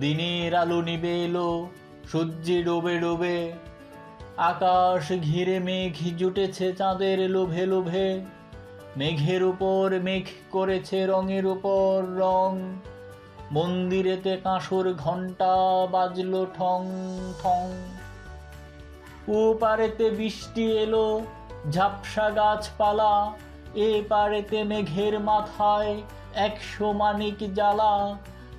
দিনের আলো নিবে এলো সূর্যে ডোবে ডোবে। আকাশ ঘিরে মেঘ জুটেছে চাঁদের লোভে লোভে। মেঘের উপর মেঘ করেছে রঙের উপর রং। মন্দিরেতে কাঁসুর ঘণ্টা বাজলো ঠং ঠং। ও পারেতে বৃষ্টি এলো, ঝাপসা গাছপালা। এ পারেতে মেঘের মাথায় একশো মানিক জ্বালা।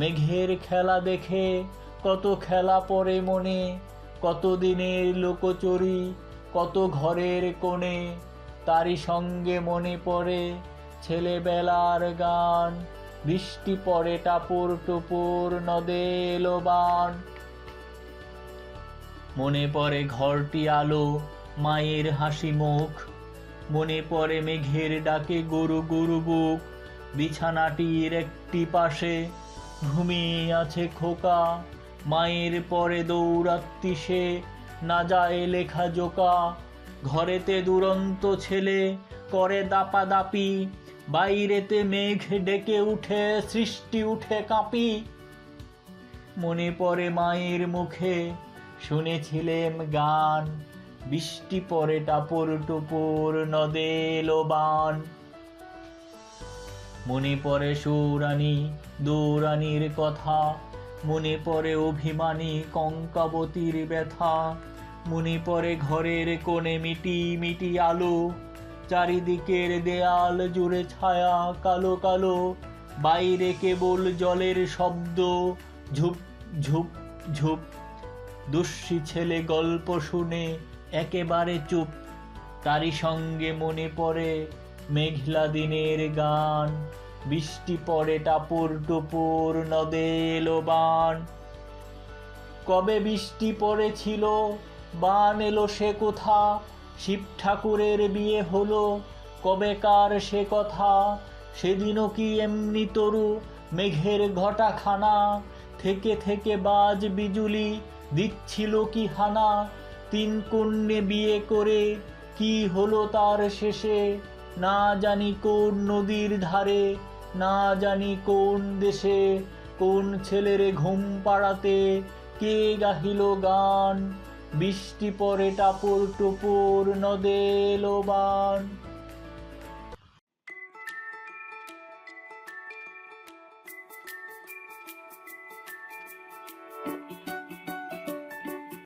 মেঘের খেলা দেখে কত খেলা পড়ে মনে, কত দিনের লোকচুরি, কত ঘরের কোণে, তারই সঙ্গে মনে পড়ে ছেলেবেলার গান। বৃষ্টি পড়ে টাপুর টুপুর, নদে এলো বান। মনে পড়ে ঘরটি আলো, মায়ের হাসি মুখ। মনে পড়ে মেঘের ডাকে গরু গরু বুক, বিছানাটির একটি পাশে ঘুমিয়ে আছে খোকা, মায়ের পরে দৌড়াত্তি সে, না যায় লেখা জোকা। ঘরেতে দুরন্ত ছেলে, করে দাপাদাপি, বাইরেতে মেঘ ডেকে উঠে, সৃষ্টি উঠে কাঁপি। মনে পড়ে মায়ের মুখে, শুনেছিলেম গান। বৃষ্টি পরে টাপর টুপুর, নদে এলো বান মনে পড়ে সৌরানী, দৌরানির কথা। মনে পড়ে অভিমানী কঙ্কাবতীর ব্যথা। মনে পড়ে ঘরের কোণে মিটি মিটি আলো। চারিদিকের দেয়াল জুড়ে ছায়া কালো কালো। বাইরে কেবল জলের শব্দ। ঝুপ ঝুপ ঝুপ। দুষ্যি ছেলে গল্প শুনে একেবারে চুপ। তারই সঙ্গে মনে পড়ে মেঘলা দিনের গান, বৃষ্টি পড়ে টাপুর টুপুর নদে এলো বান। কবে বৃষ্টি পড়েছিল, বান এলো সে কোথা, শিব ঠাকুরের বিয়ে হলো কবেকার সে কথা, সেদিনও কি এমনি তরু মেঘের ঘটাখানা, থেকে থেকে বাজ বিজুলি দিচ্ছিল কি হানা, তিন কন্যে বিয়ে করে কি হলো তার শেষে? না জানি কোন নদীর ধারে, না জানি কোন দেশে, কোন ছেলেরে ঘুম পাড়াতে, কে গাহিল গান, বৃষ্টি পরে টাপুর টুপুর নদে বান